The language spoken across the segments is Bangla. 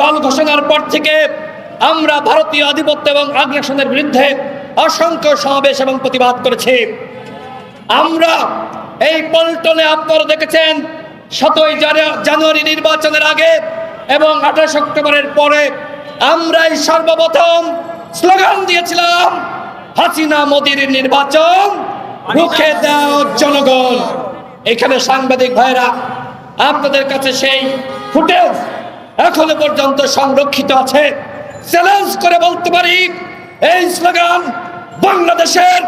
দল ঘোষণার পর থেকে আমরা ভারতীয় আধিপত্য এবং আগ্রাসনের বিরুদ্ধে অসংখ্য সমাবেশ এবং প্রতিবাদ করেছি। আমরা এই পল্টনে আপনারা দেখেছেন, সতই জানুয়ারি নির্বাচনের আগে এবং আঠাশ অক্টোবরের পরে আমরাই সর্বপ্রথম স্লোগান দিয়েছিলাম, হাসিনা মোদির নির্বাচন রুখে দাও জনগণ। এখানে সাংবাদিক ভাইরা, আপনাদের কাছে সেই ফুটেজ এখনও পর্যন্ত সংরক্ষিত আছে। চ্যালেঞ্জ করে বলতে পারি এই স্লোগান বাংলাদেশের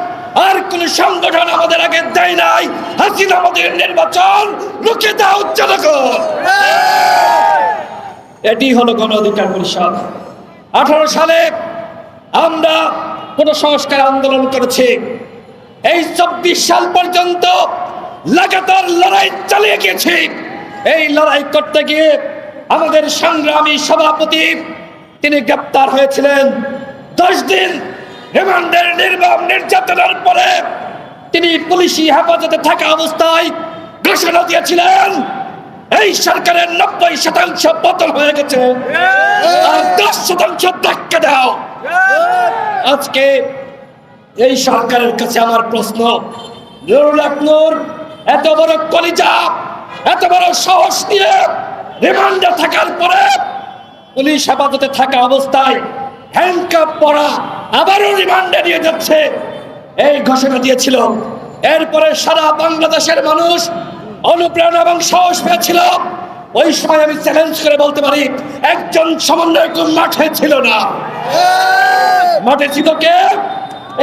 আর কোন সংগঠন আমাদের আগে দেয় নাই। হাসিনা আমাদের নির্বাচন রুখে দাও জনগণ। এটি হলো গণ অধিকার পরিষদ। আঠারো সালে আমরা কোন সংস্কার আন্দোলন করেছি। এই চব্বিশ সাল পর্যন্ত লাগাতার লড়াই চালিয়ে গেছি এই লড়াই করতে গিয়ে আমাদের সংগ্রামী সভাপতি তিনি গ্রেপ্তার হয়েছিলেন। দশ দিন রিমান্ডের নির্মম নির্যাতনের পরে তিনি পুলিশি হেফাজতে থাকা অবস্থায় ঘোষণা দিয়েছিলেন এই সরকারের নব্বই শতাংশ পতন হয়ে গেছে। আর দশ শতাংশ ধাক্কা দাও। আজকে এই সরকারের কাছে আমার প্রশ্ন নুরুল আকনুর এত বড় কলিজা এত বড় সাহস নিয়ে রিমান্ডে থাকার পরে পুলিশ হেফাজতে থাকা অবস্থায় হ্যান্ডকাপ পরা আবারও রিমান্ডে নিয়ে যাচ্ছে। এই ঘোষণা দিয়েছিল। এরপরে সারা বাংলাদেশের মানুষ অনুপ্রেরণা এবং সাহস পেয়েছিল। ওই সময় আমি চ্যালেঞ্জ করে বলতে পারি, একজন সমন্বয়ক মাঠে ছিল না। মাঠে ছিল কে?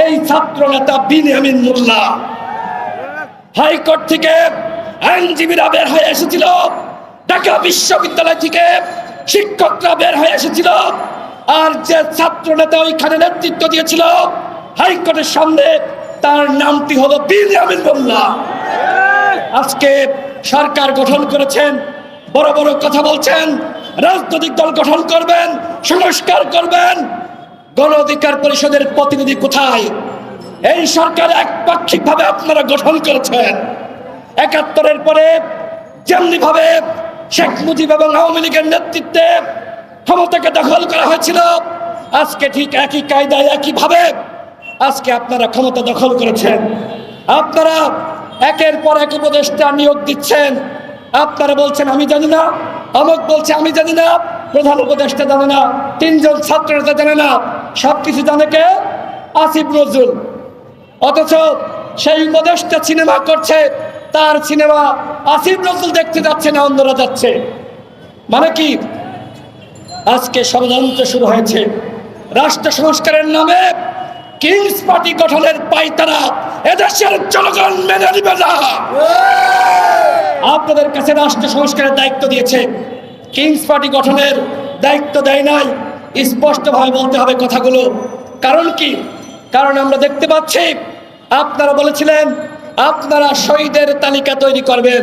এই ছাত্র নেতা বিনিয়ামিন মোল্লা। হাইকোর্ট থেকে আইনজীবীরা বের হয়ে এসেছিল। ঢাকা বিশ্ববিদ্যালয় থেকে শিক্ষকরা বের হয়ে এসেছিল। আর যে ছাত্র নেতা ওইখানে নেতৃত্ব দিয়েছিল, হাইকোর্টের সামনে তার নামটি হলো আজকে সরকার গঠন করেছেন, বড় বড় কথা বলছেন, রাজনৈতিক দল গঠন করবেন, সংস্কার করবেন। গণ অধিকার পরিষদের প্রতিনিধি কোথায়? এই সরকার একপাক্ষিক ভাবে আপনারা গঠন করেছেন। একাত্তরের পরে যেমনি ভাবে শেখ মুজিব এবং আওয়ামী লীগের নেতৃত্বে ক্ষমতাকে দখল করা হয়েছিল। আজকে ঠিক একই কায়দায় একই ভাবে আজকে আপনারা ক্ষমতা দখল করেছেন। আপনারা একের পর এক উপদেষ্টা নিয়োগ দিচ্ছেন। আপনারা বলছেন, আমি জানি না। অমক বলছে, আমি জানি না। প্রধান উপদেষ্টা জানে না। তিনজন ছাত্র জানে না। সব কিছু জানে কে? আসিফ নজরুল। অথচ সেই উপদেষ্টা সিনেমা করছে। তার সিনেমা আসিফ নজরুল দেখতে যাচ্ছে না, অন্যরা যাচ্ছে। মানে কি? আজকে ষড়যন্ত্র শুরু হয়েছে। রাষ্ট্র সংস্কারের নামে কিংস পার্টি গঠনের পাইতারা এদেশের জনগণ মেনে নিবে না। আপনাদের কাছে রাষ্ট্র সংস্কারের দায়িত্ব দিয়েছে। কিংস পার্টি গঠনের দায়িত্ব দেয় নাই। স্পষ্টভাবে বলতে হবে কথাগুলো। কারণ কি? কারণ আমরা দেখতে পাচ্ছি, আপনারা বলেছিলেন আপনারা শহীদের তালিকা তৈরি করবেন।